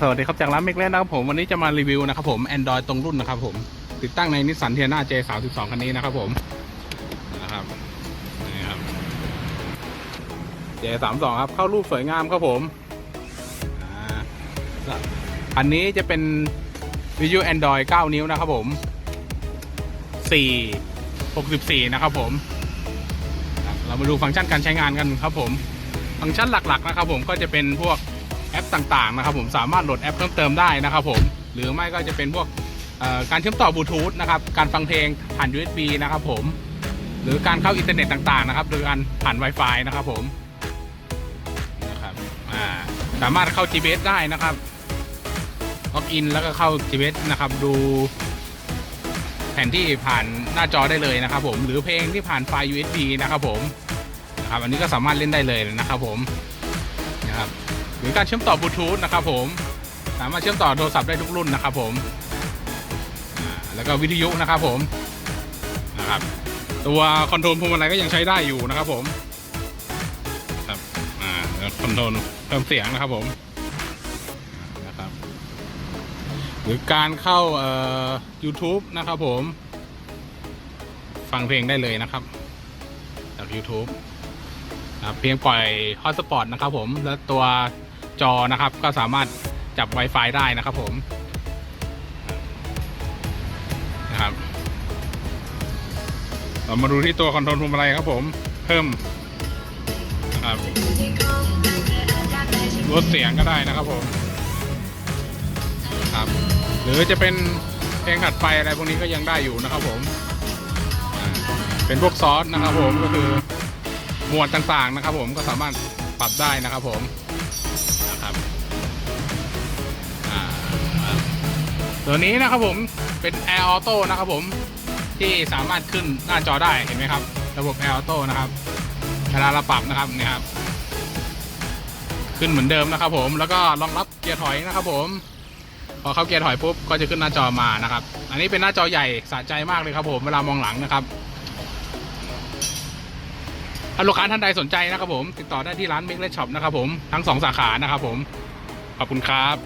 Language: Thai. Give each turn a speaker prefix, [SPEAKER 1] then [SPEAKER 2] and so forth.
[SPEAKER 1] สวัสดีครับจากร้านเมกเล่นนะครับผมวันนี้จะมารีวิวนะครับผม Android ตรงรุ่นนะครับผม ติดตั้งในนิสสันเทียนา J32 คันนี้นะครับผมนะครับนี่ครับ J32 ครับเข้ารูปสวยงามครับผมอันนี้จะเป็นวิทยุ Android 9 นิ้วนะครับผม 4 64 นะครับผม เรามาดูฟังก์ชันการใช้งานกันครับผม ฟังก์ชันหลักๆนะครับผมก็จะเป็นพวก แอปต่างๆนะครับผมสามารถโหลดแอปเพิ่มเติมได้นะครับผมหรือไม่ก็จะเป็นพวกการเชื่อมต่อบลูทูธนะครับการฟังเพลงผ่าน USB นะครับผมหรือการเข้าอินเทอร์เน็ตต่างๆนะครับโดยการผ่าน Wi-Fi นะครับผมนะครับสามารถเข้า GPS ได้นะครับล็อกอินแล้วก็เข้า GPS นะครับดูแผนที่ผ่านหน้าจอได้เลยนะครับผมหรือเพลงที่ผ่านไฟล์ USB นะครับผมนะครับอันนี้ก็สามารถเล่นได้เลยนะครับผมนะครับ รือการเชื่อมต่อบลูทูธนะครับผมสามารถเชื่อมต่อโทรศัพท์ได้ทุกรุ่นนะครับผมแล้วก็วิทยุนะครับผมนะครับตัวคอนโทรลพวงมาลัยก็ยังใช้ได้อยู่นะครับผมครับอ่าคอนโทรลเพิ่มเสียงนะครับผมนะครับหรือการเข้าเอ่อ YouTube นะครับผม ฟังเพลงได้เลยนะครับจาก YouTube เพียงปล่อยฮอตสปอตนะครับผม แล้วตัว จอนะครับ ก็สามารถจับ Wi-Fi ได้นะครับผมนะครับเรามาดูที่ตัวคอนโทรลพวงมาลัยครับผมเพิ่มนะครับลดเสียงก็ได้นะครับผมครับ หรือจะเป็นเพลงขัดไฟอะไรพวกนี้ก็ยังได้อยู่นะครับผมเป็นพวกซอสนะครับผมก็คือหมวดต่างๆนะครับผมก็สามารถปรับได้นะครับผม ตัวนี้นะครับผมเป็น Air Auto นะครับผมที่สามารถขึ้นหน้าจอได้เห็นไหมครับ ระบบ Air Auto นะครับเวลาเราปรับนะครับเนี่ยครับขึ้นเหมือนเดิมนะครับผมแล้วก็รองรับเกียร์ถอยนะครับผมพอเข้าเกียร์ถอยปุ๊บก็จะขึ้นหน้าจอมานะครับ อันนี้เป็นหน้าจอใหญ่สะใจมากเลยครับผมเวลามองหลังนะครับถ้าลูกค้าท่านใดสนใจนะครับผม ติดต่อได้ที่ร้านเมกเลชช็อปนะครับผมทั้งสองสาขานะครับผม ขอบคุณครับ